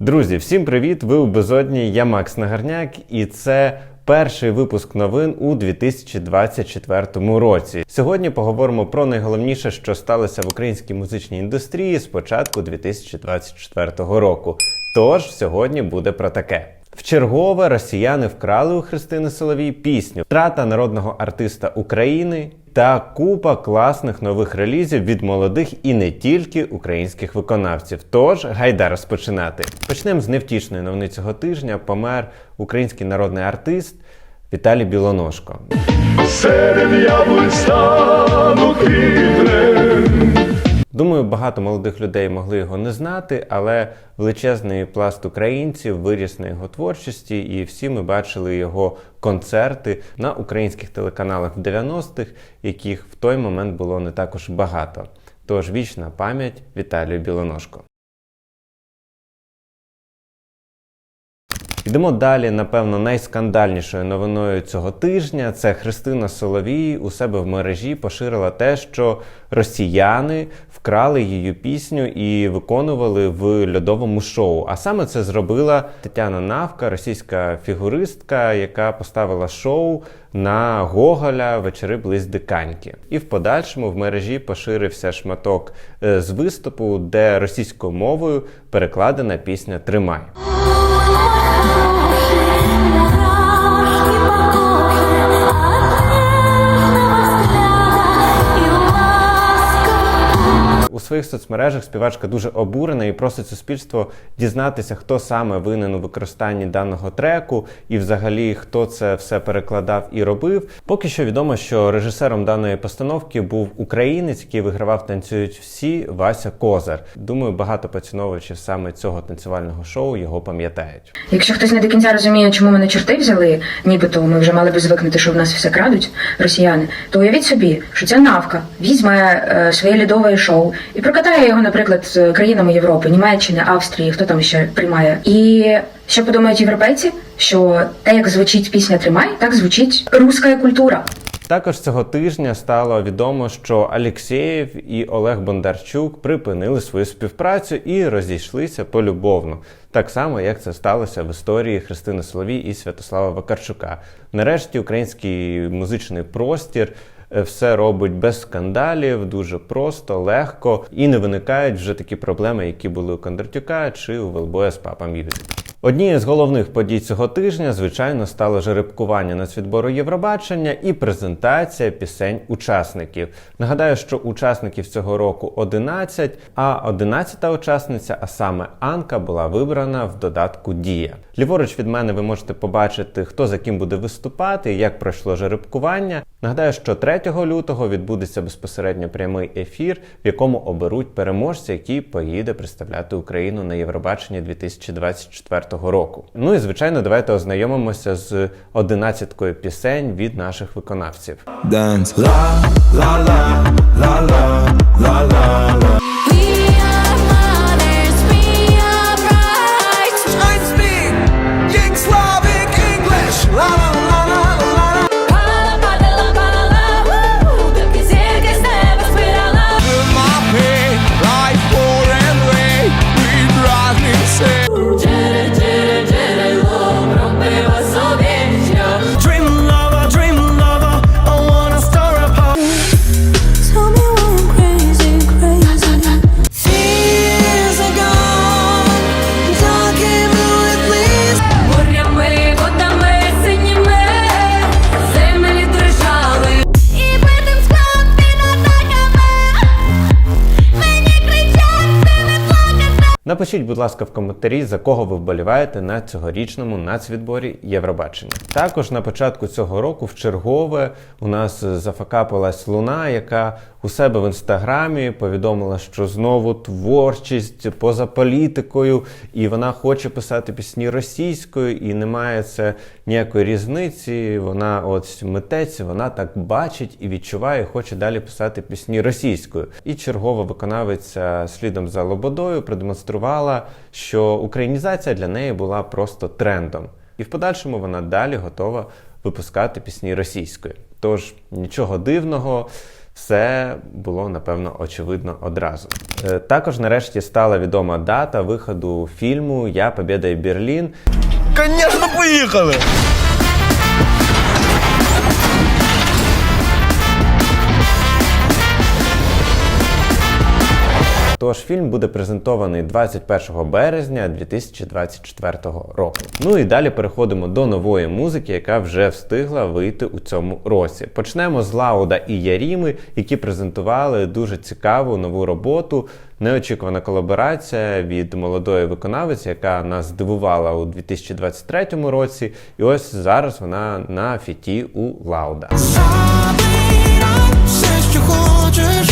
Друзі, всім привіт! Ви у безодні. Я Макс Нагарняк, і це перший випуск новин у 2024 році. Сьогодні поговоримо про найголовніше, що сталося в українській музичній індустрії з початку 2024 року. Тож сьогодні буде про таке. Вчергове росіяни вкрали у Христини Соловій пісню, втрата народного артиста України та купа класних нових релізів від молодих і не тільки українських виконавців. Тож гайда розпочинати. Почнемо з невтішної новини цього тижня. Помер український народний артист Віталій Білоножко. Серед яблук стану квітнем. Думаю, багато молодих людей могли його не знати, але величезний пласт українців виріс на його творчості, і всі ми бачили його концерти на українських телеканалах в 90-х, яких в той момент було не також багато. Тож вічна пам'ять Віталію Білоножко. Йдемо далі. Напевно, найскандальнішою новиною цього тижня це Христина Соловій у себе в мережі поширила те, що росіяни вкрали її пісню і виконували в льодовому шоу. А саме це зробила Тетяна Навка, російська фігуристка, яка поставила шоу на Гоголя вечори близ диканьки. І в подальшому в мережі поширився шматок е, з виступу, де російською мовою перекладена пісня Тримай. Своїх соцмережах співачка дуже обурена і просить суспільство дізнатися, хто саме винен у використанні даного треку, і взагалі хто це все перекладав і робив. Поки що відомо, що режисером даної постановки був українець, який вигравав танцюють всі Вася Козар. Думаю, багато поціновувачів саме цього танцювального шоу його пам'ятають. Якщо хтось не до кінця розуміє, чому мене чорти взяли, нібито ми вже мали би звикнути, що в нас все крадуть росіяни, то уявіть собі, що ця навка візьме е, своє льодове шоу і прокатає його, наприклад, з країнами Європи, Німеччини, Австрії, хто там ще приймає. І що подумають європейці? Що те, як звучить пісня Тримай, так звучить руська культура. Також цього тижня стало відомо, що Алєксєєв і Олег Бондарчук припинили свою співпрацю і розійшлися полюбовно, так само як це сталося в історії Христини Соловій і Святослава Вакарчука. Нарешті український музичний простір. Е, Все робить без скандалів, дуже просто, легко, і не виникають вже такі проблеми, які були у Кондратюка чи у Велбоя з Папа Мюзик. Однією з головних подій цього тижня, звичайно, стало жеребкування нацвідбору Євробачення і презентація пісень учасників. Нагадаю, що учасників цього року 11, а 11-та учасниця, а саме Анка, була вибрана в додатку Дія. Ліворуч від мене ви можете побачити, хто за ким буде виступати, як пройшло жеребкування. Нагадаю, що 3 лютого відбудеться безпосередньо прямий ефір, в якому оберуть переможця, який поїде представляти Україну на Євробаченні 2024 року. Ну і звичайно, давайте ознайомимося з 11-кою пісень від наших виконавців. dance. La la la la la la la. Напишіть, будь ласка, в коментарі, за кого ви вболіваєте на цьогорічному нацвідборі Євробачення. Також на початку цього року в чергове у нас зафакапилась Луна, яка у себе в інстаграмі повідомила, що знову творчість поза політикою, і вона хоче писати пісні російською, і немає це ніякої різниці. Вона от митець, вона так бачить і відчуває, хоче далі писати пісні російською. І чергова виконавиця слідом за Лободою продемонструвала, що українізація для неї була просто трендом. І в подальшому вона далі готова випускати пісні російською. Тож нічого дивного. Все було напевно очевидно одразу. Е, Також нарешті стала відома дата виходу фільму Я Побєда Берлін. Звісно, поїхали! Тож фільм буде презентований 21 березня 2024 року. Ну і далі переходимо до нової музики, яка вже встигла вийти у цьому році. Почнемо з Лауда і Яріми, які презентували дуже цікаву нову роботу. Неочікувана колаборація від молодої виконавиці, яка нас здивувала у 2023 році. І ось зараз вона на фіті у Лауда. Все, що хочеш.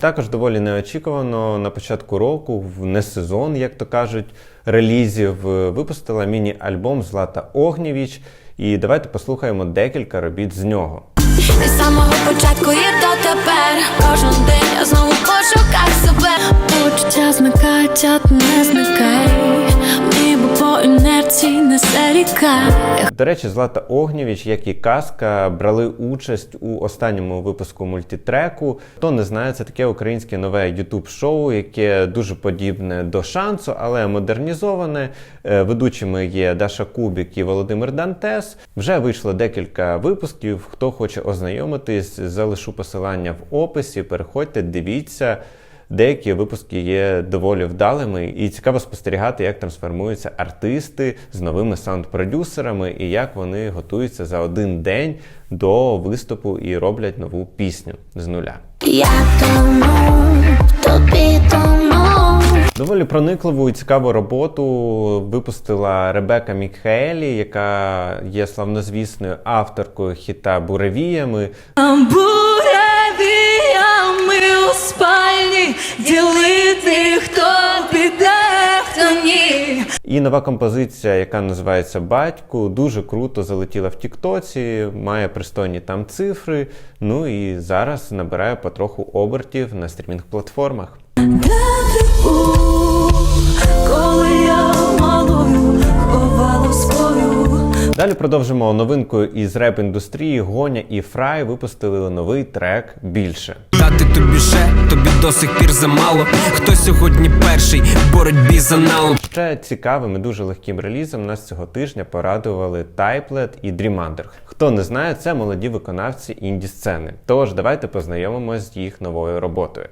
Також доволі неочікувано на початку року, в несезон, як то кажуть, релізів, е, випустила міні-альбом Злата Огнєвіч. І давайте послухаємо декілька робіт з нього. Від самого початку і дотепер Кожен день я знову в себе Почуття зникають, а не зникай Ніби інерції несе ріка До речі, Злата Огнєвіч, як і Казка, брали участь у останньому випуску мультитреку. Хто не знає, це таке українське нове ютуб-шоу, яке дуже подібне до шансу, але модернізоване. Е, Ведучими є Даша Кубік і Володимир Дантес. Вже вийшло декілька випусків. Хто хоче ознайомитись, залишу посилання в описі. Переходьте, дивіться. Деякі випуски є доволі вдалими, і цікаво спостерігати, як трансформуються артисти з новими саунд-продюсерами і як вони готуються за один день до виступу і роблять нову пісню з нуля. Я тону, тобі тону Доволі проникливу і цікаву роботу випустила Ребека Мікхаелі, яка є славнозвісною авторкою хіта Буревіями. Буревіями у спальні Ділити, хто піде, хто ні І нова композиція, яка називається Батьку, дуже круто залетіла в Тіктоці, має пристойні там цифри. Ну і зараз набирає потроху обертів на стрімінг-платформах. Де Далі продовжимо новинкою із реп-індустрії. Гоня і Фрай випустили новий трек більше. Дати тобі ще, тобі до сих пір замало. Хто сьогодні перший в боротьбі за налом? Ще цікавим і дуже легким релізом нас цього тижня порадували Тайплет і Dreamander. Хто не знає, це молоді виконавці інді сцени. Тож давайте познайомимось з їх новою роботою.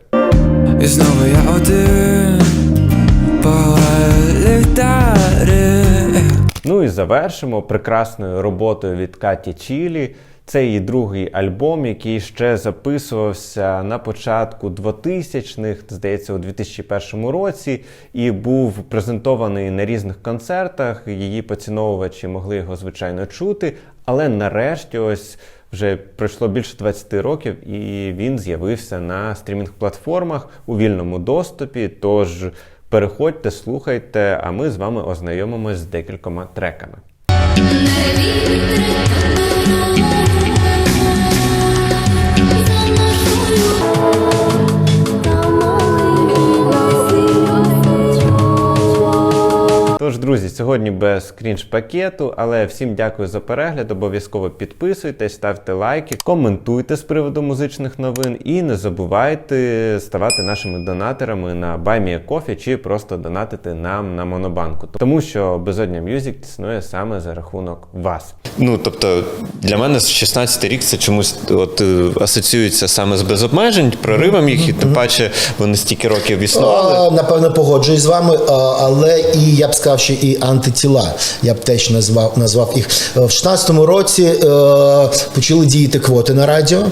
І знову я один ліхтари. Ну і завершимо прекрасною роботою від Каті Чілі. Це її другий альбом, який ще записувався на початку 2000-х, здається, у 2001 році, і був презентований на різних концертах. Її поціновувачі могли його звичайно чути. Але нарешті, ось вже пройшло більше 20 років, і він з'явився на стрімінг-платформах у вільному доступі. Тож переходьте, слухайте, а ми з вами ознайомимось з декількома треками. Тож, друзі, сьогодні без крінж пакету, але всім дякую за перегляд. Обов'язково підписуйтесь, ставте лайки, коментуйте з приводу музичних новин і не забувайте ставати нашими донаторами на BuyMeACoffee чи просто донатити нам на Монобанку. Тому що Безодня Music існує саме за рахунок вас. Ну, тобто, для мене 16 рік це чомусь от е, асоціюється саме з без обмежень, проривом їх, і тим паче вони стільки років існували. Напевно, погоджуюсь з вами, але і я б сказав, що і антитіла. Я б теж назвав назвав їх. Е, В 16-му році е, почали діяти квоти на радіо.